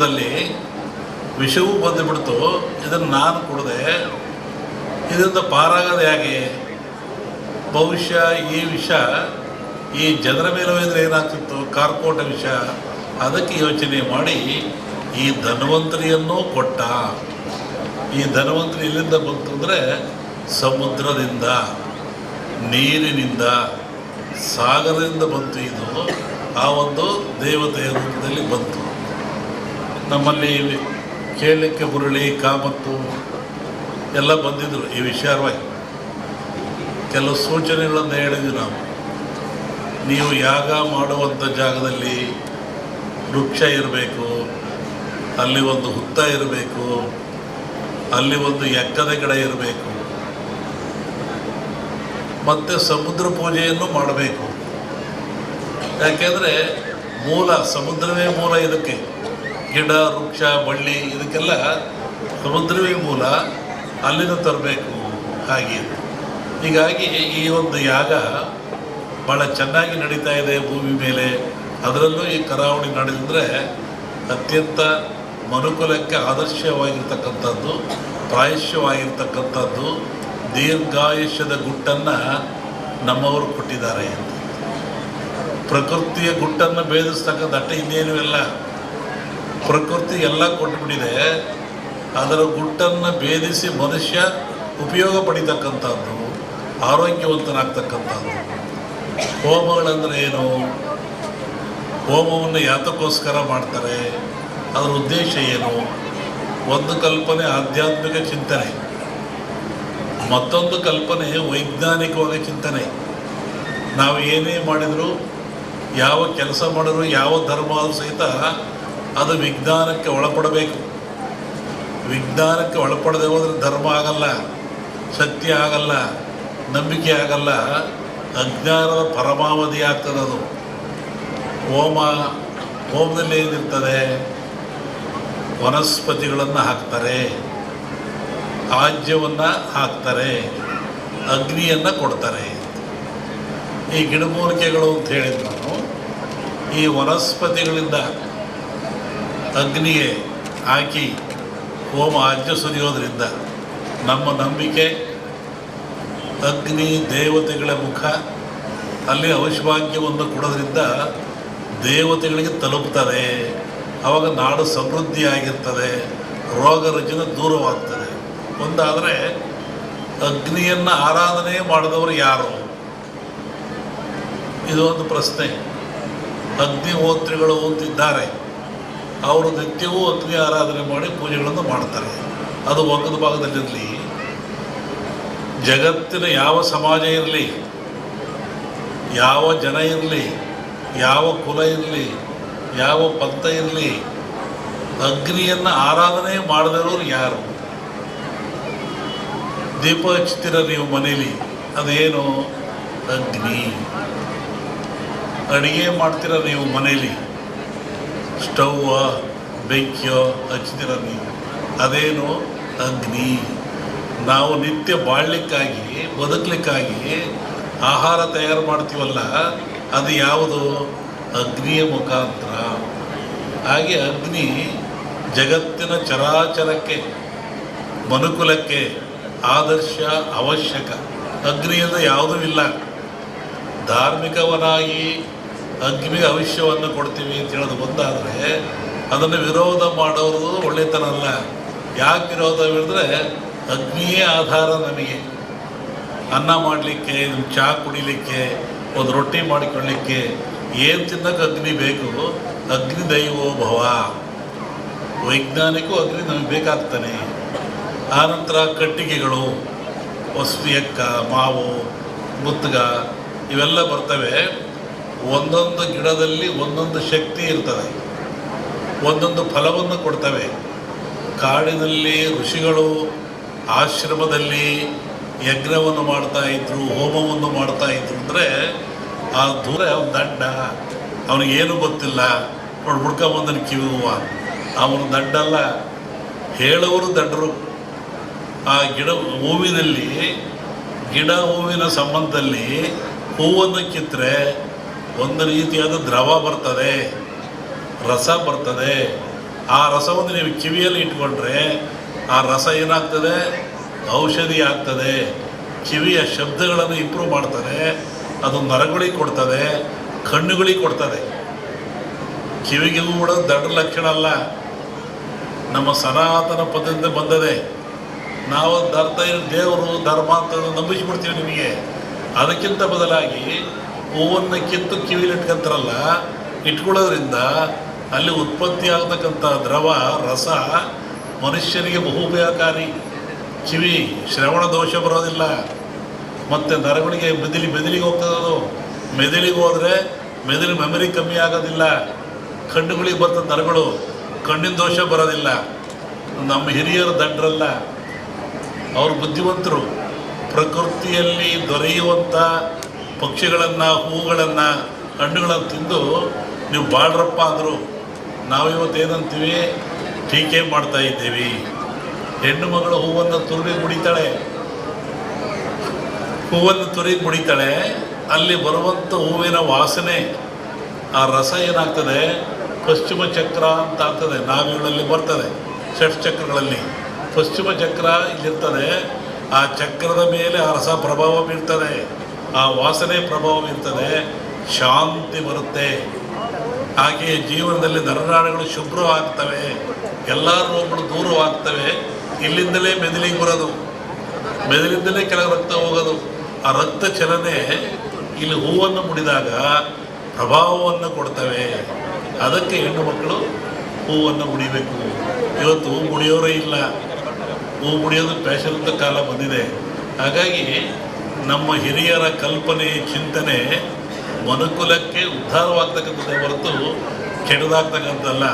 ಸಮುದ್ರದಲ್ಲಿ ವಿಷವೂ ಬಂದುಬಿಡ್ತು, ಇದನ್ನು ನಾನು ಕುಡಿದೆ, ಇದರಿಂದ ಪಾರಾಗದೆ ಹೇಗೆ? ಬಹುಶಃ ಈ ವಿಷ, ಈ ಜನರ ಮೇಲೆ ಹೋದರೆ ಏನಾಗ್ತಿತ್ತು? ಕಾರ್ಕೋಟ ವಿಷ. ಅದಕ್ಕೆ ಯೋಚನೆ ಮಾಡಿ, ಈ ಧನ್ವಂತರಿಯನ್ನು ಕೊಟ್ಟ. ಈ ಧನ್ವಂತರಿ ಎಲ್ಲಿಂದ ಬಂತು ಅಂದರೆ, ಸಮುದ್ರದಿಂದ, ನೀರಿನಿಂದ, ಸಾಗರದಿಂದ ಬಂತು ಇದು. ಆ ಒಂದು ದೇವತೆಯ ರೂಪದಲ್ಲಿ ಬಂತು. ನಮ್ಮಲ್ಲಿ ಕೇಳಲಿಕ್ಕೆ ಹುರುಳಿ ಕಾಮತ್ತು ಎಲ್ಲ ಬಂದಿದ್ದರು ಈ ವಿಚಾರವಾಗಿ. ಕೆಲವು ಸೂಚನೆಗಳನ್ನು ಹೇಳಿದ್ವಿ ನಾವು. ನೀವು ಯಾಗ ಮಾಡುವಂಥ ಜಾಗದಲ್ಲಿ ವೃಕ್ಷ ಇರಬೇಕು, ಅಲ್ಲಿ ಒಂದು ಹುತ್ತ ಇರಬೇಕು, ಅಲ್ಲಿ ಒಂದು ಎಕ್ಕದ ಗಿಡ ಇರಬೇಕು. ಮತ್ತು ಸಮುದ್ರ ಪೂಜೆಯನ್ನು ಮಾಡಬೇಕು. ಯಾಕೆಂದರೆ ಮೂಲ, ಸಮುದ್ರವೇ ಮೂಲ ಇದಕ್ಕೆ. ಗಿಡ, ವೃಕ್ಷ, ಬಳ್ಳಿ ಇದಕ್ಕೆಲ್ಲ ಸಮುದ್ರವೇ ಮೂಲ. ಅಲ್ಲಿಂದ ತರಬೇಕು ಹಾಗೆ. ಹೀಗಾಗಿ ಈ ಒಂದು ಯಾಗ ಭಾಳ ಚೆನ್ನಾಗಿ ನಡೀತಾ ಇದೆ ಭೂಮಿ ಮೇಲೆ. ಅದರಲ್ಲೂ ಈ ಕರಾವಳಿ ನಡೆದಿದ್ರೆ ಅತ್ಯಂತ ಮನುಕುಲಕ್ಕೆ ಆದರ್ಶವಾಗಿರ್ತಕ್ಕಂಥದ್ದು ಪ್ರಾಯಶ್ಯವಾಗಿರ್ತಕ್ಕಂಥದ್ದು ದೀರ್ಘಾಯುಷ್ಯದ ಗುಟ್ಟನ್ನು ನಮ್ಮವರು ಕೊಟ್ಟಿದ್ದಾರೆ ಪ್ರಕೃತಿಯ ಗುಟ್ಟನ್ನು ಭೇದಿಸ್ತಕ್ಕಂಥ ಅಟ್ಟ ಇನ್ನೇನು ಇಲ್ಲ. ಪ್ರಕೃತಿ ಎಲ್ಲ ಕೊಟ್ಟುಬಿಟ್ಟಿದೆ ಅದರ ಗುಟ್ಟನ್ನು ಭೇದಿಸಿ ಮನುಷ್ಯ ಉಪಯೋಗ ಪಡಿತಕ್ಕಂಥದ್ದು, ಆರೋಗ್ಯವಂತನಾಗ್ತಕ್ಕಂಥದ್ದು. ಹೋಮಗಳಂದರೆ ಏನು? ಹೋಮವನ್ನು ಯಾತಕ್ಕೋಸ್ಕರ ಮಾಡ್ತಾರೆ. ಅದರ ಉದ್ದೇಶ ಏನು? ಒಂದು ಕಲ್ಪನೆ ಆಧ್ಯಾತ್ಮಿಕ ಚಿಂತನೆ. ಮತ್ತೊಂದು ಕಲ್ಪನೆ ವೈಜ್ಞಾನಿಕವಾದ ಚಿಂತನೆ. ನಾವು ಏನೇ ಮಾಡಿದರೂ, ಯಾವ ಕೆಲಸ ಮಾಡಿದ್ರು, ಯಾವ ಧರ್ಮ ಸಹಿತ ಅದು ವಿಜ್ಞಾನಕ್ಕೆ ಒಳಪಡಬೇಕು. ವಿಜ್ಞಾನಕ್ಕೆ ಒಳಪಡದೆ ಹೋದರೆ ಧರ್ಮ ಆಗಲ್ಲ, ಸತ್ಯ ಆಗಲ್ಲ, ನಂಬಿಕೆ ಆಗಲ್ಲ, ಅಜ್ಞಾನದ ಪರಮಾವಧಿ ಆಗ್ತದೆ ಅದು. ಹೋಮ, ಹೋಮದಲ್ಲಿ ಏನಿರ್ತದೆ? ವನಸ್ಪತಿಗಳನ್ನು ಹಾಕ್ತಾರೆ, ಆಜ್ಯವನ್ನು ಹಾಕ್ತಾರೆ, ಅಗ್ನಿಯನ್ನು ಕೊಡ್ತಾರೆ. ಈ ಗಿಡಮೂಲಿಕೆಗಳು ಅಂತ ಹೇಳಿದ್ರು ಈ ವನಸ್ಪತಿಗಳಿಂದ ಅಗ್ನಿಗೆ ಹಾಕಿ ಹೋಮ ಆಜ್ಯ ನಮ್ಮ ನಂಬಿಕೆ ಅಗ್ನಿ ದೇವತೆಗಳ ಮುಖ, ಅಲ್ಲಿ ಔಷಭಾಗ್ಯವನ್ನು ಕೊಡೋದ್ರಿಂದ ದೇವತೆಗಳಿಗೆ ತಲುಪ್ತದೆ. ಆವಾಗ ನಾಡು ಸಮೃದ್ಧಿಯಾಗಿರ್ತದೆ, ರೋಗ ರುಜಿನ ದೂರವಾಗ್ತದೆ. ಒಂದಾದರೆ ಅಗ್ನಿಯನ್ನು ಆರಾಧನೆ ಮಾಡಿದವರು ಯಾರು? ಇದು ಒಂದು ಪ್ರಶ್ನೆ. ಅಗ್ನಿಹೋತ್ರಿಗಳು ಅಂತಿದ್ದಾರೆ. ಅವರು ನಿತ್ಯವೂ ಅಗ್ನಿ ಆರಾಧನೆ ಮಾಡಿ ಪೂಜೆಗಳನ್ನು ಮಾಡ್ತಾರೆ. ಅದು ಒಂದು ಭಾಗದಲ್ಲಿರಲಿ. ಜಗತ್ತಿನ ಯಾವ ಸಮಾಜ ಇರಲಿ, ಯಾವ ಜನ ಇರಲಿ, ಯಾವ ಕುಲ ಇರಲಿ, ಯಾವ ಪಂಥ ಇರಲಿ, ಅಗ್ನಿಯನ್ನು ಆರಾಧನೆ ಮಾಡದಿರೋರು ಯಾರು? ದೀಪ ಹಚ್ತೀರ ನೀವು ಮನೇಲಿ, ಅದೇನು? ಅಗ್ನಿ. ಅಡುಗೆ ಮಾಡ್ತೀರ ನೀವು ಮನೇಲಿ ಸ್ಟವ್ವ ಬೆಂಕಿಯೋ ಹಚ್ಚಿದಿರೀ ಅದೇನು ಅಗ್ನಿ. ನಾವು ನಿತ್ಯ ಬಾಳ್ಲಿಕ್ಕಾಗಿ, ಬದುಕಲಿಕ್ಕಾಗಿ ಆಹಾರ ತಯಾರು ಮಾಡ್ತೀವಲ್ಲ, ಅದು ಯಾವುದು? ಅಗ್ನಿಯ ಮುಖಾಂತರ. ಹಾಗೆ ಅಗ್ನಿ ಜಗತ್ತಿನ ಚರಾಚರಕ್ಕೆ, ಮನುಕುಲಕ್ಕೆ ಆದರ್ಶ, ಅವಶ್ಯಕ. ಅಗ್ನಿಯಿಂದ ಯಾವುದೂ ಇಲ್ಲ. ಧಾರ್ಮಿಕವನಾಗಿ ಅಗ್ನಿಗೆ ಅವಶ್ಯವನ್ನು ಕೊಡ್ತೀವಿ ಅಂತ ಹೇಳೋದು ಬಂದಾದರೆ ಅದನ್ನು ವಿರೋಧ ಮಾಡೋದು ಒಳ್ಳೆತನ ಅಲ್ಲ. ಯಾಕೆ ವಿರೋಧ ಹೇಳಿದ್ರೆ, ಅಗ್ನಿಯೇ ಆಧಾರ ನಮಗೆ. ಅನ್ನ ಮಾಡಲಿಕ್ಕೆ ಚಹಾ ಕುಡಿಲಿಕ್ಕೆ, ಒಂದು ರೊಟ್ಟಿ ಮಾಡಿಕೊಳ್ಳಿಕ್ಕೆ ಏನು ತಿನ್ನಕ್ಕೆ ಅಗ್ನಿ ಬೇಕು? ಅಗ್ನಿ ದೈವೋ ಭವ. ವೈಜ್ಞಾನಿಕೂ ಅಗ್ನಿ ನಮಗೆ ಬೇಕಾಗ್ತಾನೆ. ಆನಂತರ ಕಟ್ಟಿಗೆಗಳು, ಹೊಸ್ವಿಯಕ್ಕ, ಮಾವು ಮುತ್ತಗ ಇವೆಲ್ಲ ಬರ್ತವೆ. ಒಂದೊಂದು ಗಿಡದಲ್ಲಿ ಒಂದೊಂದು ಶಕ್ತಿ ಇರ್ತದೆ. ಒಂದೊಂದು ಫಲವನ್ನು ಕೊಡ್ತವೆ. ಕಾಡಿನಲ್ಲಿ ಋಷಿಗಳು ಆಶ್ರಮದಲ್ಲಿ ಯಜ್ಞವನ್ನು ಮಾಡ್ತಾ ಇದ್ರು, ಹೋಮವನ್ನು ಮಾಡ್ತಾ ಇದ್ರು ಅಂದರೆ ಆ ದೂರ ಅವನ ದಂಡ. ಅವನಿಗೇನು ಗೊತ್ತಿಲ್ಲ. ನೋಡಿ ಹುಡ್ಕೊಂಬಂದನು ಕಿವಿ ಹೂವ ಅವನು ದಂಡಲ್ಲ ಹೇಳುವರು ದಂಡರು. ಆ ಗಿಡ ಹೂವಿನಲ್ಲಿ, ಗಿಡ ಹೂವಿನ ಸಂಬಂಧದಲ್ಲಿ ಹೂವನ್ನು ಕಿತ್ತರೆ ಒಂದು ರೀತಿಯಾದ ದ್ರವ ಬರ್ತದೆ, ರಸ ಬರ್ತದೆ. ಆ ರಸವನ್ನು ನೀವು ಕಿವಿಯಲ್ಲಿ ಇಟ್ಕೊಂಡ್ರೆ ಆ ರಸ ಏನಾಗ್ತದೆ? ಔಷಧಿ ಆಗ್ತದೆ. ಕಿವಿಯ ಶಬ್ದಗಳನ್ನು ಇಂಪ್ರೂವ್ ಮಾಡ್ತದೆ. ಅದು ನರಗಳಿಗೆ ಕೊಡ್ತದೆ, ಕಣ್ಣುಗಳಿಗೆ ಕೊಡ್ತದೆ. ಕಿವಿಗೆ ಕೂಡ ದೊಡ್ಡ ಲಕ್ಷಣ ಅಲ್ಲ. ನಮ್ಮ ಸನಾತನ ಪದ್ಧತಿಯಿಂದ ಬಂದದೆ. ನಾವು ಏನು ದೇವರು, ಧರ್ಮ ಅಂತ ನಂಬಿಸ್ಬಿಡ್ತೀವಿ ನಿಮಗೆ. ಅದಕ್ಕಿಂತ ಬದಲಾಗಿ ಹೂವನ್ನು ಕಿತ್ತು ಕಿವಿಲಿ ಇಟ್ಕೊಂತಾರಲ್ಲ, ಇಟ್ಕೊಳ್ಳೋದ್ರಿಂದ ಅಲ್ಲಿ ಉತ್ಪತ್ತಿ ಆಗ್ತಕ್ಕಂಥ ದ್ರವ, ರಸ ಮನುಷ್ಯನಿಗೆ ಬಹು ಉಪಯೋಗಕಾರಿ ಕಿವಿ, ಶ್ರವಣ ದೋಷ ಬರೋದಿಲ್ಲ. ಮತ್ತು ನರಗಳಿಗೆ ಮೆದಿಲಿ ಮೆದುಳಿಗೆ ಹೋಗ್ತದದು. ಮೆದುಳಿಗೆ ಹೋದರೆ ಮೆಮರಿ ಕಮ್ಮಿ ಆಗೋದಿಲ್ಲ. ಕಣ್ಣುಗಳಿಗೆ ಬರ್ತದೆ ನರಗಳು, ಕಣ್ಣಿನ ದೋಷ ಬರೋದಿಲ್ಲ. ನಮ್ಮ ಹಿರಿಯರು ದಡ್ರಲ್ಲ. ಅವರು ಬುದ್ಧಿವಂತರು. ಪ್ರಕೃತಿಯಲ್ಲಿ ದೊರೆಯುವಂಥ ಪಕ್ಷಿಗಳನ್ನು, ಹೂಗಳನ್ನು, ಹಣ್ಣುಗಳನ್ನು ತಿಂದು ನೀವು ಬಾಳ್ರಪ್ಪ ಅಂದರು, ನಾವಿವತ್ತು ಏನಂತೀವಿ? ಟೀಕೆ ಮಾಡ್ತಾ ಇದ್ದೀವಿ. ಹೆಣ್ಣು ಮಗಳು ಹೂವನ್ನು ತುರುಗಿ ಮುಡಿತಾಳೆ. ಹೂವನ್ನು ತುರುಗಿ ಮುಡಿತಾಳೆ. ಅಲ್ಲಿ ಬರುವಂಥ ಹೂವಿನ ವಾಸನೆ, ಆ ರಸ ಏನಾಗ್ತದೆ? ಪಶ್ಚಿಮ ಚಕ್ರ ಅಂತ ಆಗ್ತದೆ. ನಾವಿಗಳಲ್ಲಿ ಬರ್ತದೆ, ಷಟ್ ಚಕ್ರಗಳಲ್ಲಿ. ಪಶ್ಚಿಮ ಚಕ್ರ ಇಲ್ಲಿರ್ತದೆ. ಆ ಚಕ್ರದ ಮೇಲೆ ಆ ರಸ ಪ್ರಭಾವ ಬೀರ್ತದೆ. ಆ ವಾಸನೆ ಪ್ರಭಾವವಿರ್ತದೆ ಶಾಂತಿ ಬರುತ್ತೆ. ಹಾಗೆಯೇ ಜೀವನದಲ್ಲಿ ನರನಾಡುಗಳು ಶುಭ್ರವಾಗ್ತವೆ ಎಲ್ಲ ರೋಗಗಳು ದೂರವಾಗ್ತವೆ, ಇಲ್ಲಿಂದಲೇ ಮೆದುಳಿಗೆ ಬರೋದು, ಮೆದುಳಿಂದಲೇ ಕೆಲವು ರಕ್ತ ಹೋಗೋದು. ಆ ರಕ್ತ ಚಲನೆ ಇಲ್ಲಿ ಹೂವನ್ನು ಮುಡಿದಾಗ ಪ್ರಭಾವವನ್ನು ಕೊಡ್ತವೆ. ಅದಕ್ಕೆ ಹೆಣ್ಣು ಮಕ್ಕಳು ಹೂವನ್ನು ಮುಡಿಬೇಕು. ಇವತ್ತು ಹೂ ಮುಡಿಯೋರೇ ಇಲ್ಲ. ಹೂ ಮುಡಿಯೋದು ಫ್ಯಾಷನ್ ಅಂತ ಕಾಲ ಬಂದಿದೆ. ಹಾಗಾಗಿ ನಮ್ಮ ಹಿರಿಯರ ಕಲ್ಪನೆ, ಚಿಂತನೆ ಮನುಕುಲಕ್ಕೆ ಉದ್ಧಾರವಾಗ್ತಕ್ಕಂಥದ್ದೇ ಹೊರತು ಕೆಡದಾಗ್ತಕ್ಕಂಥದ್ದಲ್ಲ.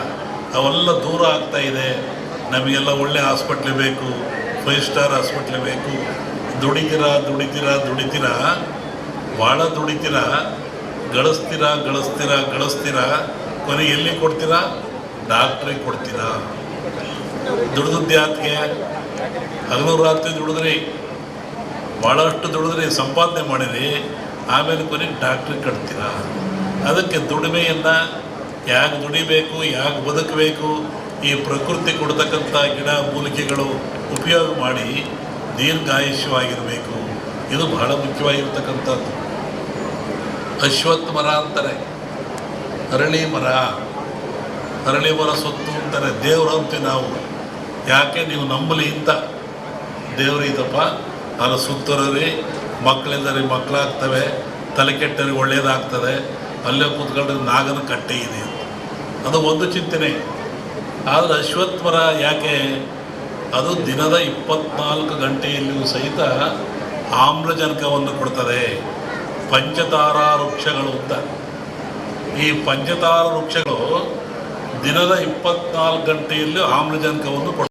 ಅವೆಲ್ಲ ದೂರ ಆಗ್ತಾ ಇದೆ. ನಮಗೆಲ್ಲ ಒಳ್ಳೆ ಹಾಸ್ಪಿಟ್ಲ್ ಬೇಕು, ಫೈವ್ ಸ್ಟಾರ್ ಹಾಸ್ಪಿಟ್ಲ್ ಬೇಕು. ದುಡಿತೀರಾ ದುಡಿತೀರಾ ದುಡಿತೀರಾ? ಭಾಳ ದುಡಿತೀರಾ? ಗಳಿಸ್ತೀರಾ ಗಳಿಸ್ತೀರಾ ಗಳಿಸ್ತೀರಾ? ಕೊನೆ ಎಲ್ಲಿ ಕೊಡ್ತೀರಾ? ಡಾಕ್ಟ್ರಿಗೆ ಕೊಡ್ತೀರಾ? ದುಡ್ದದ್ದು ಯಾಕೆ ಹಗಲು ರಾತ್ರಿ ದುಡಿದ್ರಿ ಭಾಳಷ್ಟು ದುಡಿದ್ರೆ ಸಂಪಾದನೆ ಮಾಡಿರಿ, ಆಮೇಲೆ ಕೊನೆಗೆ ಡಾಕ್ಟ್ರಿಗೆ ಕಟ್ತೀರಾ. ಅದಕ್ಕೆ ದುಡಿಮೆಯನ್ನು ಯಾಕೆ ದುಡಿಬೇಕು, ಯಾಕೆ ಬದುಕಬೇಕು, ಈ ಪ್ರಕೃತಿ ಕೊಡ್ತಕ್ಕಂಥ ಗಿಡ ಮೂಲಿಕೆಗಳು ಉಪಯೋಗ ಮಾಡಿ ದೀರ್ಘಾಯುಷ್ಯವಾಗಿರಬೇಕು. ಇದು ಬಹಳ ಮುಖ್ಯವಾಗಿರ್ತಕ್ಕಂಥದ್ದು. ಅಶ್ವತ್ಥ ಮರ ಅಂತಾರೆ. ಅರಳಿ ಮರ. ಅರಳಿ ಮರ ಸೊತ್ತು ಅಂತಾರೆ. ದೇವರು ಅಂತೀವಿ ನಾವು. ಯಾಕೆ ನೀವು ನಂಬಲಿ ಅಂತ ದೇವರು ಇದಪ್ಪ ಅದು ಸುತ್ತರರಿ ಮಕ್ಕಳಿಲ್ಲರಿ ಮಕ್ಕಳಾಗ್ತವೆ, ತಲೆ ಕೆಟ್ಟರೆ ಒಳ್ಳೇದಾಗ್ತದೆ, ಅಲ್ಲೇ ಕೂತ್ಕೊಂಡ್ರೆ ನಾಗನ ಕಟ್ಟೆ ಇದೆ ಅದು ಒಂದು ಚಿಂತನೆ. ಆದರೆ ಅಶ್ವತ್ಥರ ಯಾಕೆ, ಅದು ದಿನದ ಇಪ್ಪತ್ನಾಲ್ಕು ಗಂಟೆಯಲ್ಲಿಯೂ ಸಹಿತ ಆಮ್ಲಜನಕವನ್ನು ಕೊಡ್ತದೆ. ಪಂಚತಾರಾ ವೃಕ್ಷಗಳು ಅಂತ. ಈ ಪಂಚತಾರ ವೃಕ್ಷಗಳು ದಿನದ ಇಪ್ಪತ್ನಾಲ್ಕು ಗಂಟೆಯಲ್ಲೂ ಆಮ್ಲಜನಕವನ್ನು ಕೊಡ್ತವೆ.